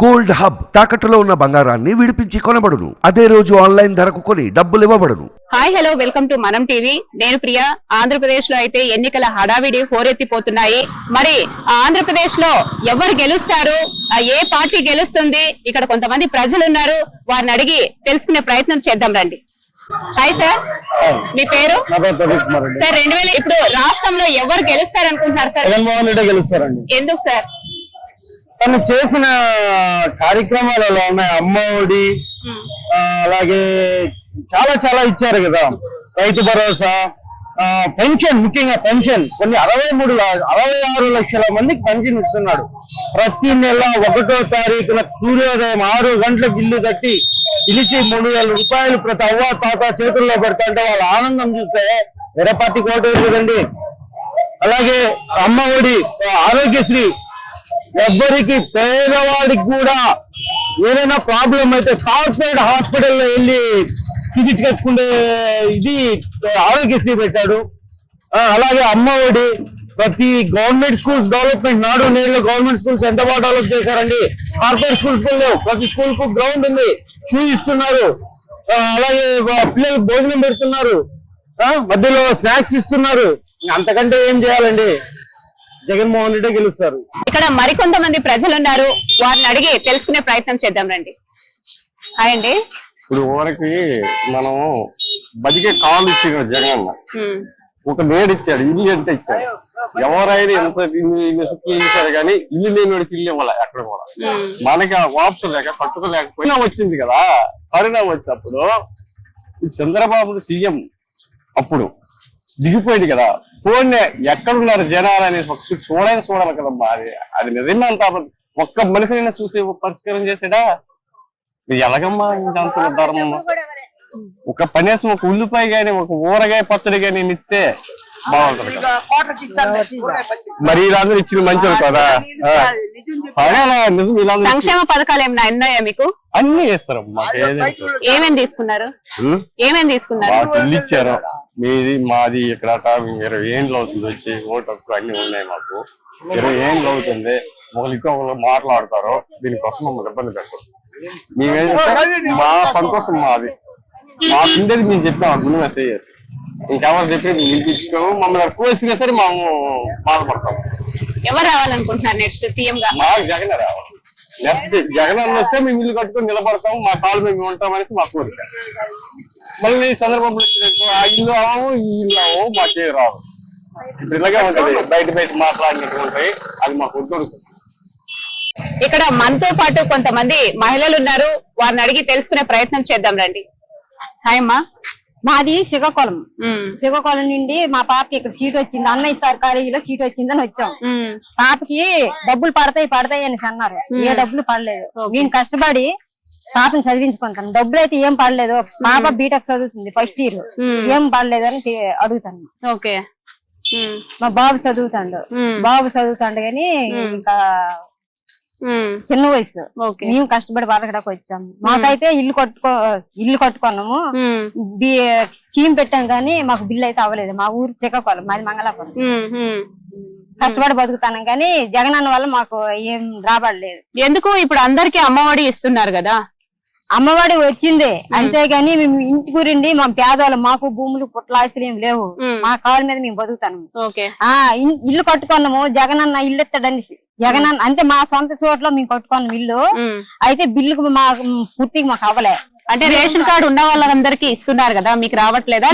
Gold hub తాకట్టులో ఉన్న బంగారాన్ని విడిపించి కొనబడును. అదే రోజు ఆన్లైన్ ధరకు కొని డబ్బులు ఇవ్వబడును. Hi hello welcome to Manam TV నేను ప్రియా. ఆంధ్రప్రదేశ్లో అయితే ఎన్నికల హడావిడి హోరెత్తిపోతున్నాయి. మరి ఆ ఆంధ్రప్రదేశ్లో ఎవరు గెలుస్తారు? ఆ ఏ పార్టీ గెలుస్తుంది? ఇక్కడ కొంతమంది ప్రజలు ఉన్నారు వారిని అడిగి తెలుసుకునే ప్రయత్నం చేద్దాం రండి. హాయ్ సార్ మీ పేరు? సార్ రెండు వేల ఇప్పుడు రాష్ట్రంలో ఎవరు గెలుస్తారు అనుకుంటున్నారు సార్ జగన్మోహన్ రెడ్డి గెలుస్తారండి. ఎందుకు సార్ తను చేసిన కార్యక్రమాలలో ఉన్నాయి. అమ్మ ఒడి అలాగే చాలా చాలా ఇచ్చారు కదా. రైతు భరోసా పెన్షన్ ముఖ్యంగా పెన్షన్. కొన్ని అరవై మూడు అరవై ఆరు లక్షల మందికి పెన్షన్ ఇస్తున్నాడు. ప్రతి నెల ఒకటో తారీఖున సూర్యోదయం ఆరు గంటలకు ఇల్లు కట్టి పిలిచి మూడు వేల రూపాయలు ప్రతి అవ్వ తాత చేతుల్లో పెడతాంటే వాళ్ళ ఆనందం చూస్తే వేరే పార్టీ కోట అలాగే అమ్మ ఒడి ఆరోగ్యశ్రీ ఎవ్వరికి పేదవాడికి కూడా ఏదైనా ప్రాబ్లం అయితే కార్పొరేట్ హాస్పిటల్లో వెళ్ళి చూపించుకొచ్చుకునే ఇది ఆరోగ్యశ్రీ పెట్టాడు. ఆ, అలాగే అమ్మ ఒడి ప్రతి గవర్నమెంట్ స్కూల్స్ డెవలప్మెంట్ నాడు నేడు గవర్నమెంట్ స్కూల్స్ ఎంత బాగా డెవలప్ చేశారండి? కార్పొరేట్ స్కూల్స్ కూడా లేవు. ప్రతి స్కూల్కు గ్రౌండ్ ఉంది. షూ ఇస్తున్నారు. అలాగే పిల్లలు భోజనం పెడుతున్నారు. ఆ, మధ్యలో స్నాక్స్ ఇస్తున్నారు. అంతకంటే ఏం చేయాలండి? జగన్మోహన్ రెడ్డి గెలుస్తారు. ఇక్కడ మరికొంతమంది ప్రజలు ఉన్నారు వారిని అడిగి తెలుసుకునే ప్రయత్నం చేద్దాం రండి. హాయ్ అండి. ఇప్పుడు ఊరికి మనం బతికే కాలు ఇచ్చిన జగన్ ఒక నేడు ఇచ్చాడు ఇల్లు అంటే ఇచ్చాడు. ఎవరైనా ఎంత ఇచ్చారు కానీ ఇల్లు లేని వాడికి ఇల్లు ఇవ్వాలి ఎక్కడ కూడా మనకి ఆ వాప్స్ లేక కట్టుకోలేకపోయినా వచ్చింది కదా. కరోనా వచ్చినప్పుడు ఈ చంద్రబాబు సీఎం అప్పుడు దిగిపోయింది కదా. చూడండి ఎక్కడున్నారు జనాలు అనేది ఒకసారి చూడాలి చూడాలి కదమ్మా అది అది నిజమే అంత. ఒక్క మనిషినైనా చూసి పరిష్కారం చేసాడా ఎలాగమ్మా ఇంకంత ధర్మం? ఒక పనేసం ఒక ఉల్లిపాయ గాని ఒక ఊరగాయ పచ్చడి గాని ఇస్తే బాగుంటది మరి వీళ్ళందరూ ఇచ్చిన మంచోళ్ళు కదా. సంక్షేమ పథకాలు ఏమైనా ఉన్నాయా మీకు? అన్ని చేస్తారు. ఏమేమి తీసుకున్నారు? ఏమేమి తీసుకున్నారు? ఇల్లు ఇచ్చారు. మీది మాది ఇక్కడ ఇరవై ఏండ్లు అవుతుంది వచ్చి ఓటు హక్కు అన్ని ఉన్నాయి మాకు. ఇరవై ఏండ్లు అవుతుంది. ఒకరు ఇంకొకరు మాట్లాడతారు. దీనికోసం మమ్మల్ని ఇబ్బంది పెట్టరు మేమేం? మా సంతోషం మాది. మాకు ఉండేది మేము చెప్పాం గుడి మెసేజ్ ఇంకెవరు చెప్పి మేము వినిపించుకోము మమ్మల్ని ఎక్కువ వేసినా సరే మేము బాధపడతాం. ఎవరు రావాలనుకుంటున్నారు నెక్స్ట్ సీఎం గా? మాకు జగన్ రావాలి. నెక్స్ట్ జగన్ అన్న వస్తే మేము ఇల్లు కట్టుకొని నిలబడతాం మా కాలు మేము ఉంటాం అనేసి మా కోరిక. మళ్ళీ చంద్రబాబు వచ్చినట్టు ఆ ఇల్లు అవ్వము ఈ ఇల్లు అవ్వము మాకే రావు ఇప్పుడు ఇలాగే ఉంటది. బయట బయట మాట్లాడినట్టు ఉంటాయి అది మాకు వద్దు ఇక్కడ మనతో పాటు కొంతమంది మహిళలు ఉన్నారు. వారిని అడిగి తెలుసుకునే ప్రయత్నం చేద్దాం రండి. హాయ్ అమ్మా. మాది శ్రీకాకుళం. శ్రీకాకుళం నుండి మా పాపకి ఇక్కడ సీట్ వచ్చింది. అన్నయ్య సార్ కాలేజీలో సీట్ వచ్చిందని వచ్చాం. పాపకి డబ్బులు పడతాయి పడతాయి అని అన్నారు. ఏ డబ్బులు పడలేదు. నేను కష్టపడి పాపని చదివించుకుంటాను. డబ్బులు అయితే ఏం పడలేదు. పాప బీటెక్ చదువుతుంది ఫస్ట్ ఇయర్ ఏం పడలేదు అని అడుగుతాను. ఓకే. మా బాబు చదువుతాడు. బాబు చదువుతాడు కానీ ఇంకా చిన్న వయసు. ఓకే. మేము కష్టపడి బతకడానికి వచ్చాము. మాకైతే ఇల్లు కట్టుకో ఇల్లు కట్టుకున్నాము. స్కీమ్ పెట్టాం కానీ మాకు బిల్లు అయితే అవ్వలేదు. మా ఊరు శ్రీకాకుళం మాది మంగళాపురం. కష్టపడి బతుకుతాను కానీ జగన్ అన్న వల్ల మాకు ఏం రాబడలేదు ఎందుకు ఇప్పుడు అందరికి అమ్మఒడి ఇస్తున్నారు కదా? అమ్మఒడి వచ్చింది. అంతేగాని మేము ఇంటి గురిండి మా పేదవాళ్ళం మాకు భూములు పుట్టలాస్తులు ఏం లేవు. మా కాళ్ళ మీద మేము బతుకుతాను ఆ ఇల్లు కట్టుకున్నాము. జగన్ అన్న ఇల్లు ఎత్తాడని జగన్ అన్న అంటే మా సొంత చోట్ల మేము కట్టుకున్నాం ఇల్లు. అయితే బిల్లుకు మాకు పూర్తిగా మాకు అవ్వలే. అంటే రేషన్ కార్డు ఉన్న వాళ్ళందరికీ ఇస్తున్నారు కదా మీకు రావట్లేదా?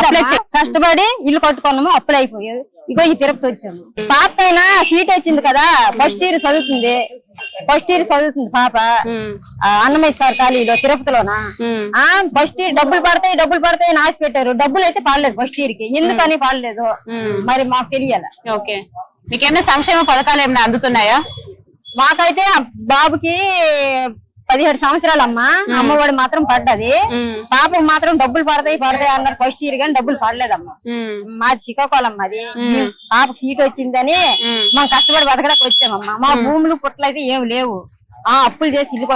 అప్లై కష్టపడి ఇల్లు కట్టుకున్నాము అప్పులు అయిపోయాయి ఇగో ఈ తిరుపతి వచ్చాము. పాప పైన సీట్ వచ్చింది కదా ఫస్ట్ ఇయర్ చదువుతుంది. ఫస్ట్ ఇయర్ చదువుతుంది పాప. అన్నమయ్య సార్ కాలేజీలో తిరుపతిలోనా? ఫస్ట్ ఇయర్ డబ్బులు పడతాయి డబ్బులు పడతాయి అని ఆశ పెట్టారు. డబ్బులు అయితే పడలేదు ఫస్ట్ ఇయర్కి ఎందుకని పడలేదు. మరి మాకు తెలియాల. ఓకే. మీకేమైనా సంక్షేమ పథకాలు ఏమైనా అందుతున్నాయా? మాకైతే బాబుకి పదిహేడు సంవత్సరాలు అమ్మ అమ్మఒడి మాత్రం పడ్డది. పాపకు మాత్రం డబ్బులు పడతాయి పడతాయి అన్నారు. ఫస్ట్ ఇయర్ కానీ డబ్బులు పడలేదమ్మా. మాది శ్రీకాకుళం మాది. పాపకు సీట్ వచ్చిందని మనం కష్టపడి బతకడానికి వచ్చామమ్మా. మా భూములు పుట్టలు అయితే ఏం లేవు. ఆ అప్పులు చేసి ఇల్లు.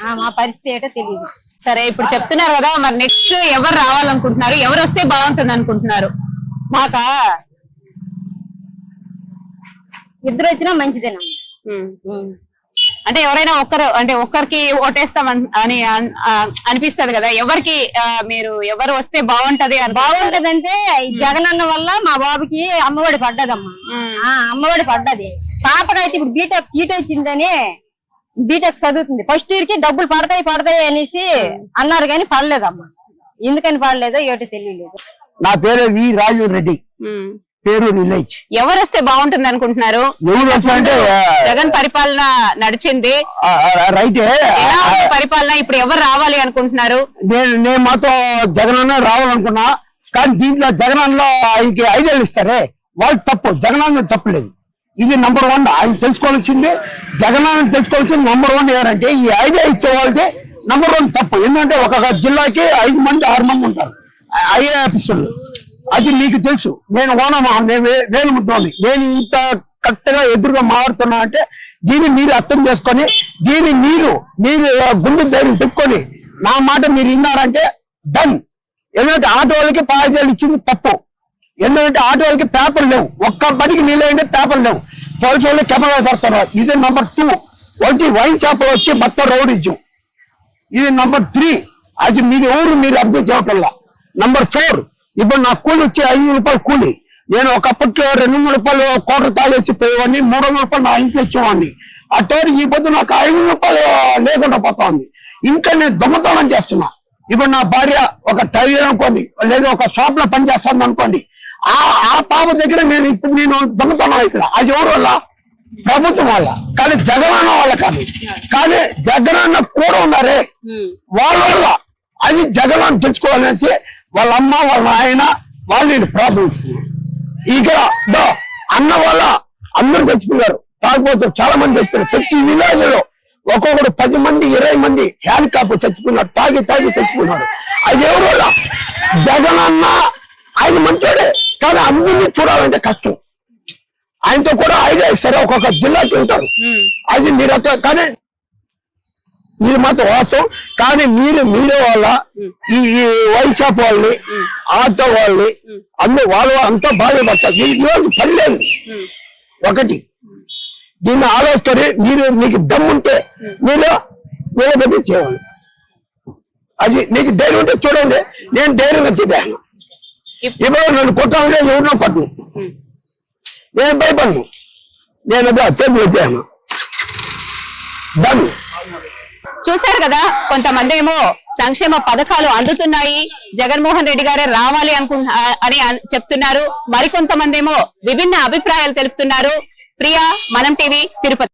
ఆ, మా పరిస్థితి ఏంటో తెలియదు సరే ఇప్పుడు చెప్తున్నారు కదా మరి నెక్స్ట్ ఎవరు రావాలనుకుంటున్నారు? ఎవరు వస్తే బాగుంటుంది అనుకుంటున్నారు? మాకా? ఇద్దరు వచ్చినా మంచిదేనమ్మా. అంటే ఎవరైనా ఒక్కరు అంటే ఒక్కరికి ఓటేస్తాం అన్- అనిపిస్తది కదా. ఎవరికి మీరు ఎవరు వస్తే బాగుంటది అని బాగుంటదంటే ఈ జగనన్న వల్ల మా బాబుకి అమ్మఒడి పడ్డదమ్మా. అమ్మఒడి పడ్డది. పాపకైతే ఇప్పుడు బీటెక్ సీట్ వచ్చిందని బీటెక్ చదువుతుంది. ఫస్ట్ ఇయర్కి డబ్బులు పడతాయి పడతాయి అనేసి అన్నారు కానీ పడలేదమ్మా. ఎందుకని పడలేదో ఏటో తెలియలేదు. నా పేరు వి రాజు రెడ్డి. పేరు విలేజ్ ఎవరు వస్తే బాగుంటుంది అనుకుంటున్నారు? ఎవరు వస్తా అంటే జగన్ పరిపాలన నడిచింది. ఉంది పరిపాలన? ఇప్పుడు ఎవరు రావాలి అనుకుంటున్నారు? నేను నేను మాతో జగనన్న రావాలనుకున్నా కానీ దీంట్లో జగనన్నలో ఆయనకి ఐడియాలు ఇస్తారే? వాళ్ళు తప్పు. జగనన్న తప్పులేదు. ఇది నంబర్ వన్ ఆయన తెలుసుకోవాల్సింది. జగనన్న తెలుసుకోవాల్సింది నంబర్ వన్ ఎవరంటే ఈ ఐడియా ఇచ్చే వాళ్ళకి నంబర్ వన్ తప్పు. ఎందుకంటే ఒక జిల్లాకి ఐదు మంది ఆరు మంది ఉంటారు. ఐఏ ఆఫీసర్లు అది మీకు తెలుసు. నేను ఓనమా నేను వేలు ముద్దోని నేను ఇంత కరెక్ట్గా ఎదురుగా మారుతున్నా అంటే దీన్ని మీరు అర్థం చేసుకొని దీన్ని మీరు మీరు గుండె ధైర్యం పెట్టుకొని నా మాట మీరు విన్నారంటే డన్ ఎందుకంటే ఆటో వాళ్ళకి పాయిజాలు ఇచ్చింది తప్పు. ఎందుకంటే ఆటో వాళ్ళకి పేపర్ లేవు. ఒక్క బడికి నీళ్ళంటే పేపర్ లేవు. పోలీసు వాళ్ళు కెమెరా పెడతారు. ఇది నంబర్ టూ ఒకటి వైన్ షాప్ వచ్చి మొత్తం రౌడీజం. ఇది నంబర్ త్రీ అది మీరు ఎవరు మీరు అర్థం చేయకల్లా నంబర్ ఫోర్ ఇప్పుడు నా కూలి వచ్చి ఐదు రూపాయలు కూలి. నేను ఒకప్పట్లో రెండు వందల రూపాయలు కోట తాగేసి పోయేవాడిని మూడు వందల రూపాయలు నా ఇంట్లో ఇచ్చేవాడిని. అట్టోడు ఈ పొద్దు నాకు ఐదు రూపాయలు లేకుండా పోతా ఉంది ఇంకా నేను దొంగతనం చేస్తున్నా. ఇప్పుడు నా భార్య ఒక టైలర్ అనుకోండి లేదా ఒక షాప్లో పని చేస్తాను అనుకోండి ఆ ఆ పాప దగ్గర నేను ఇప్పుడు నేను దొంగతనం ఇక్కడ అది ఎవరు వల్ల? ప్రభుత్వం వల్ల కానీ జగనన్న వల్ల కాదు. కానీ జగనన్న కూడా ఉన్నారే. వాళ్ళ వల్ల. అది జగన్ తెచ్చుకోవాలనేసి వాళ్ళ అమ్మ వాళ్ళ ఆయన వాళ్ళు నేను ప్రార్థిస్తున్నారు ఇక్కడ అన్న వల్ల అందరూ చచ్చిపోయారు. కాకపోతే చాలా మంది చచ్చిపోయారు. ప్రతి విలేజ్లో ఒక్కొక్కడు పది మంది ఇరవై మంది హ్యాండ్ చచ్చిపోయినారు. తాగి తాగి చచ్చిపోయినారు. అది ఎవరు జగన్ అన్న ఆయన మంచోడే. కానీ అందరినీ చూడాలంటే కష్టం. ఆయనతో కూడా ఐడియా ఇస్తారు ఒక్కొక్క జిల్లాకి ఉంటారు. అది మీరు కానీ మీరు మాత్రం వాస్తవం. కానీ మీరు మీరే వాళ్ళ ఈ షాప్ వాళ్ళని ఆటో వాళ్ళని అందరూ వాళ్ళు అంతా బాధపడతారు దీనికి పని లేదు. ఒకటి దీన్ని ఆలోచుకొని మీరు మీకు దమ్ముంటే మీరు నిలబెట్టి చేయాలి. అది మీకు ధైర్యం ఉంటే చూడండి. నేను ధైర్యంగా చెప్పాను. ఇప్పుడు నన్ను కొట్టాలంటే ఎవరినో కొట్టను. నేను భయపడను. నేను అదే చేతులు వచ్చాను డన్ చూశారు కదా కొంతమంది ఏమో సంక్షేమ పథకాలు అందుతున్నాయి జగన్మోహన్ రెడ్డి గారే రావాలి అనుకుంటా అని చెప్తున్నారు. మరికొంతమంది ఏమో విభిన్న అభిప్రాయాలు తెలుపుతున్నారు. ప్రియా మనం టీవీ తిరుపతి.